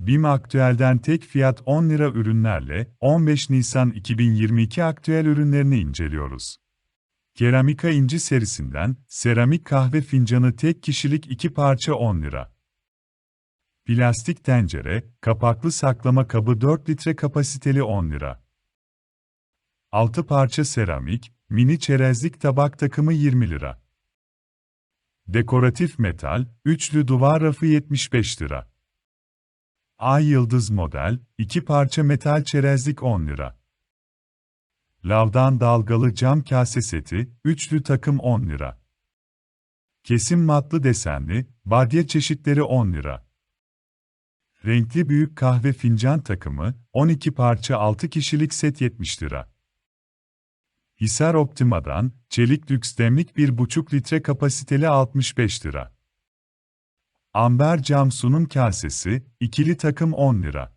BİM Aktüel'den tek fiyat 10 lira ürünlerle 15 Nisan 2022 aktüel ürünlerini inceliyoruz. Keramika İnci serisinden seramik kahve fincanı tek kişilik 2 parça 10 lira. Plastik tencere, kapaklı saklama kabı 4 litre kapasiteli 10 lira. 6 parça seramik, mini çerezlik tabak takımı 20 lira. Dekoratif metal, üçlü duvar rafı 75 lira. Ay yıldız model, 2 parça metal çerezlik 10 lira. Lavdan dalgalı cam kase seti, üçlü takım 10 lira. Kesim matlı desenli, badye çeşitleri 10 lira. Renkli büyük kahve fincan takımı, 12 parça 6 kişilik set 70 lira. Hisar Optima'dan, çelik lüks demlik 1,5 litre kapasiteli 65 lira. Amber cam sunum kasesi, ikili takım 10 lira.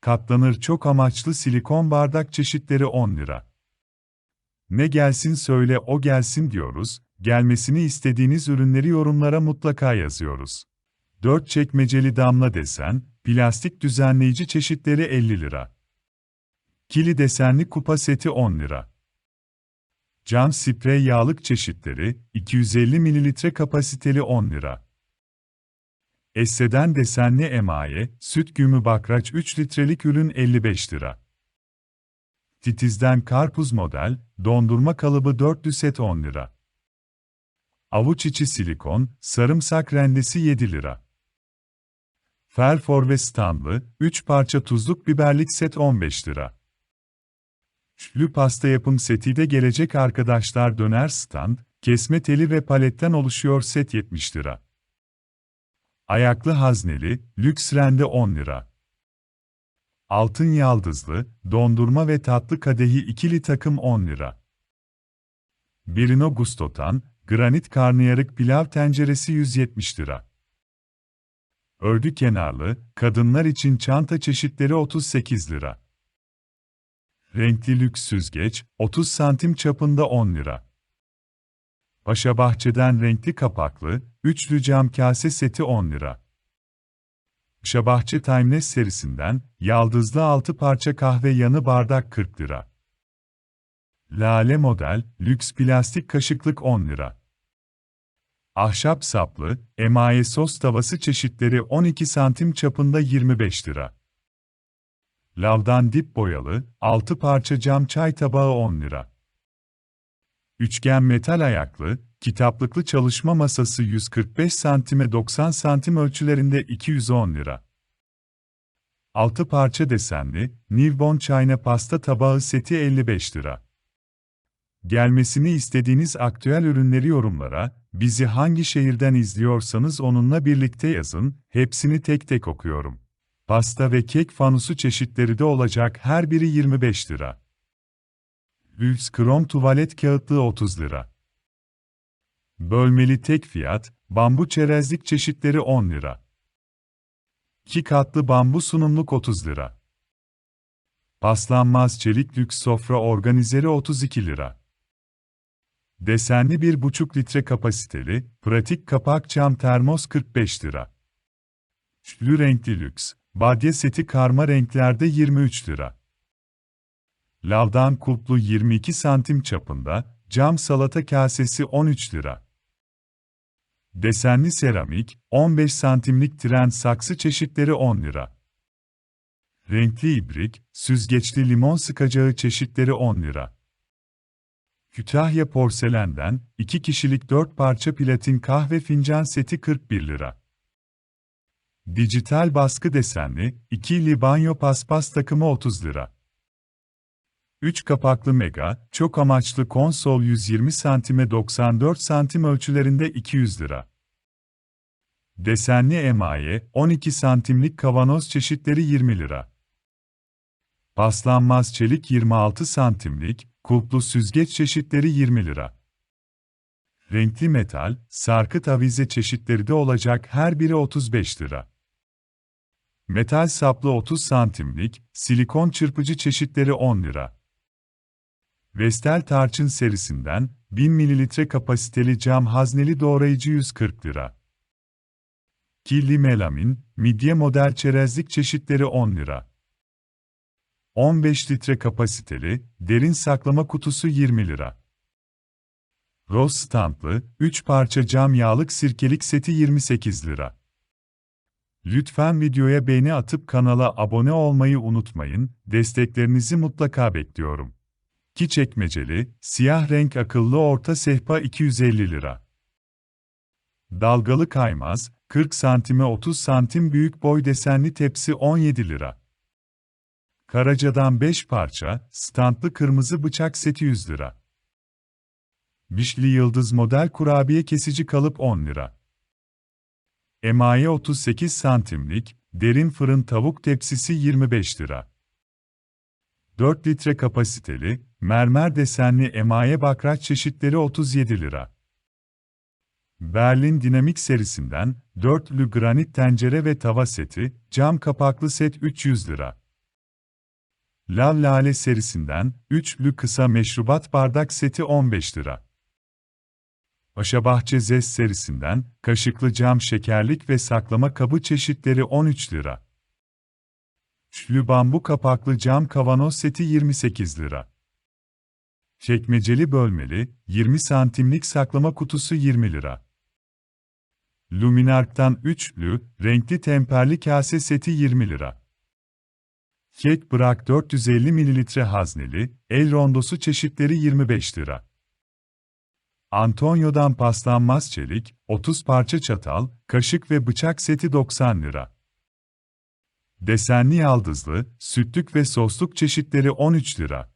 Katlanır çok amaçlı silikon bardak çeşitleri 10 lira. Ne gelsin söyle o gelsin diyoruz, gelmesini istediğiniz ürünleri yorumlara mutlaka yazıyoruz. 4 çekmeceli damla desen, plastik düzenleyici çeşitleri 50 lira. Kili desenli kupa seti 10 lira. Cam sprey yağlık çeşitleri, 250 ml kapasiteli 10 lira. Esse'den desenli emaye, süt gümü bakraç 3 litrelik ürün 55 lira. Titiz'den karpuz model, dondurma kalıbı 4 set 10 lira. Avuç içi silikon, sarımsak rendesi 7 lira. Ferfor ve standlı, 3 parça tuzluk biberlik set 15 lira. Üçlü pasta yapım seti de gelecek arkadaşlar döner stand, kesme teli ve paletten oluşuyor set 70 lira. Ayaklı hazneli, lüks rende 10 lira. Altın yaldızlı, dondurma ve tatlı kadehi ikili takım 10 lira. Birino Gusto'tan, granit karnıyarık pilav tenceresi 170 lira. Ördü kenarlı, kadınlar için çanta çeşitleri 38 lira. Renkli lüks süzgeç, 30 santim çapında 10 lira. Paşa Bahçe'den renkli kapaklı, üçlü cam kase seti 10 lira. Paşa Bahçe Timeless serisinden, yaldızlı 6 parça kahve yanı bardak 40 lira. Lale model, lüks plastik kaşıklık 10 lira. Ahşap saplı, emaye sos tavası çeşitleri 12 santim çapında 25 lira. Lavdan dip boyalı, 6 parça cam çay tabağı 10 lira. Üçgen metal ayaklı, kitaplıklı çalışma masası 145 santime 90 santim ölçülerinde 210 lira. 6 parça desenli, Nivbon çayna pasta tabağı seti 55 lira. Gelmesini istediğiniz aktüel ürünleri yorumlara, bizi hangi şehirden izliyorsanız onunla birlikte yazın, hepsini tek tek okuyorum. Pasta ve kek fanusu çeşitleri de olacak her biri 25 lira. Lüks krom tuvalet kağıtlığı 30 lira. Bölmeli tek fiyat, bambu çerezlik çeşitleri 10 lira. 2 katlı bambu sunumluk 30 lira. Paslanmaz çelik lüks sofra organizeri 32 lira. Desenli 1,5 litre kapasiteli, pratik kapak cam termos 45 lira. Üçlü renkli lüks, badye seti karma renklerde 23 lira. Lavdan kulplu 22 santim çapında, cam salata kasesi 13 lira. Desenli seramik, 15 santimlik tren saksı çeşitleri 10 lira. Renkli ibrik, süzgeçli limon sıkacağı çeşitleri 10 lira. Kütahya porselenden, 2 kişilik 4 parça platin kahve fincan seti 41 lira. Dijital baskı desenli, ikili banyo paspas takımı 30 lira. 3 kapaklı mega, çok amaçlı konsol 120 santime 94 santim ölçülerinde 200 lira. Desenli emaye, 12 santimlik kavanoz çeşitleri 20 lira. Paslanmaz çelik 26 santimlik, kulplu süzgeç çeşitleri 20 lira. Renkli metal, sarkıt avize çeşitleri de olacak her biri 35 lira. Metal saplı 30 santimlik, silikon çırpıcı çeşitleri 10 lira. Vestel Tarçın serisinden 1000 ml kapasiteli cam hazneli doğrayıcı 140 lira. Kirli melamin, midye model çerezlik çeşitleri 10 lira. 15 litre kapasiteli, derin saklama kutusu 20 lira. Roz standlı, 3 parça cam yağlık sirkelik seti 28 lira. Lütfen videoya beğeni atıp kanala abone olmayı unutmayın, desteklerinizi mutlaka bekliyorum. Ki çekmeceli, siyah renk akıllı orta sehpa 250 lira. Dalgalı kaymaz, 40 santime 30 santim büyük boy desenli tepsi 17 lira. Karaca'dan 5 parça, standlı kırmızı bıçak seti 100 lira. Bişli Yıldız model kurabiye kesici kalıp 10 lira. Emaye 38 santimlik, derin fırın tavuk tepsisi 25 lira. 4 litre kapasiteli, mermer desenli emaye bakraç çeşitleri 37 lira. Berlin Dinamik serisinden, dörtlü granit tencere ve tava seti, cam kapaklı set 300 lira. Lav Lale serisinden, üçlü kısa meşrubat bardak seti 15 lira. Paşabahçe Zest serisinden, kaşıklı cam şekerlik ve saklama kabı çeşitleri 13 lira. Üçlü bambu kapaklı cam kavanoz seti 28 lira. Çekmeceli bölmeli, 20 santimlik saklama kutusu 20 lira. Luminark'tan üçlü, renkli temperli kase seti 20 lira. Kek Bırak 450 ml hazneli, el rondosu çeşitleri 25 lira. Antonio'dan paslanmaz çelik, 30 parça çatal, kaşık ve bıçak seti 90 lira. Desenli yaldızlı, sütlük ve sosluk çeşitleri 13 lira.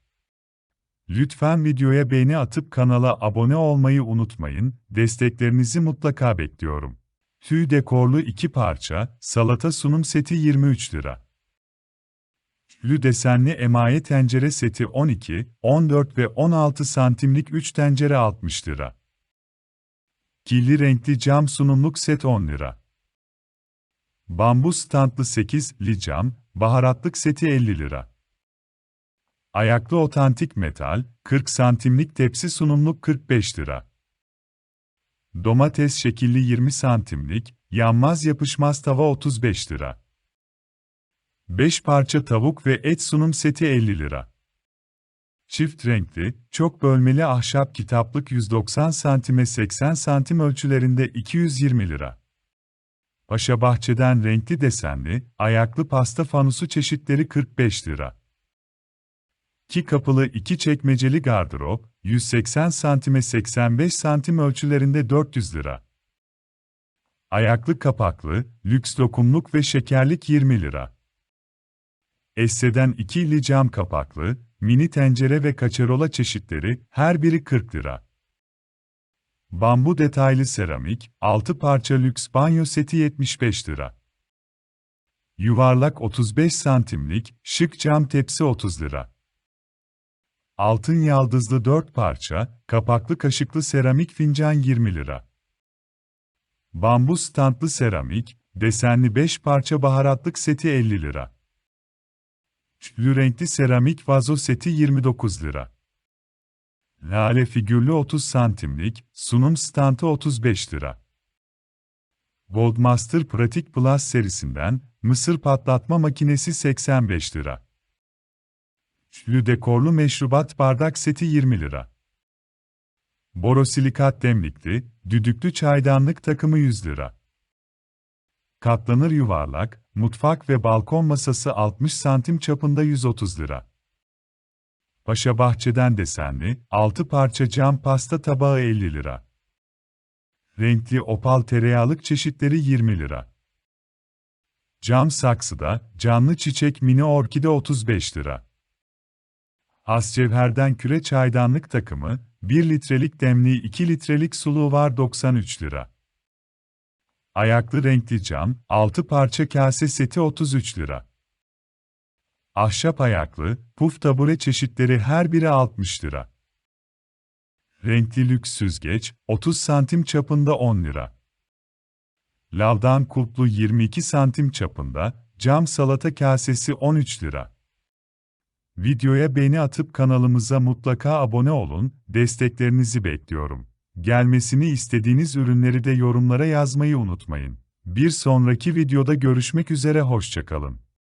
Lütfen videoya beğeni atıp kanala abone olmayı unutmayın, desteklerinizi mutlaka bekliyorum. Tüy dekorlu 2 parça, salata sunum seti 23 lira. Lü desenli emaye tencere seti 12, 14 ve 16 santimlik 3 tencere 60 lira. Kirli renkli cam sunumluk set 10 lira. Bambu standlı 8 li cam, baharatlık seti 50 lira. Ayaklı otantik metal, 40 santimlik tepsi sunumluk 45 lira. Domates şekilli 20 santimlik, yanmaz yapışmaz tava 35 lira. 5 parça tavuk ve et sunum seti 50 lira. Çift renkli, çok bölmeli ahşap kitaplık 190 santime 80 santim ölçülerinde 220 lira. Paşa Bahçe'den renkli desenli, ayaklı pasta fanusu çeşitleri 45 lira. Ki kapılı iki çekmeceli gardırop, 180 santime 85 santim ölçülerinde 400 lira. Ayaklı kapaklı, lüks dokumluk ve şekerlik 20 lira. Esse'den ikili cam kapaklı, mini tencere ve kaçarola çeşitleri, her biri 40 lira. Bambu detaylı seramik, 6 parça lüks banyo seti 75 lira. Yuvarlak 35 santimlik, şık cam tepsi 30 lira. Altın yaldızlı 4 parça, kapaklı kaşıklı seramik fincan 20 lira. Bambu standlı seramik, desenli 5 parça baharatlık seti 50 lira. Üçlü renkli seramik vazo seti 29 lira. Lale figürlü 30 santimlik, sunum standı 35 lira. Goldmaster Pratik Plus serisinden, mısır patlatma makinesi 85 lira. Üçlü dekorlu meşrubat bardak seti 20 lira. Borosilikat demlikli, düdüklü çaydanlık takımı 100 lira. Katlanır yuvarlak, mutfak ve balkon masası 60 santim çapında 130 lira. Paşa Bahçe'den desenli, 6 parça cam pasta tabağı 50 lira. Renkli opal tereyağlık çeşitleri 20 lira. Cam saksıda, canlı çiçek mini orkide 35 lira. Ascevher'den küre çaydanlık takımı, 1 litrelik demli 2 litrelik suluğu var 93 lira. Ayaklı renkli cam, 6 parça kase seti 33 lira. Ahşap ayaklı, puf tabure çeşitleri her biri 60 lira. Renkli lüks süzgeç, 30 santim çapında 10 lira. Lavdan kulplu 22 santim çapında, cam salata kasesi 13 lira. Videoya beğeni atıp kanalımıza mutlaka abone olun, desteklerinizi bekliyorum. Gelmesini istediğiniz ürünleri de yorumlara yazmayı unutmayın. Bir sonraki videoda görüşmek üzere hoşçakalın.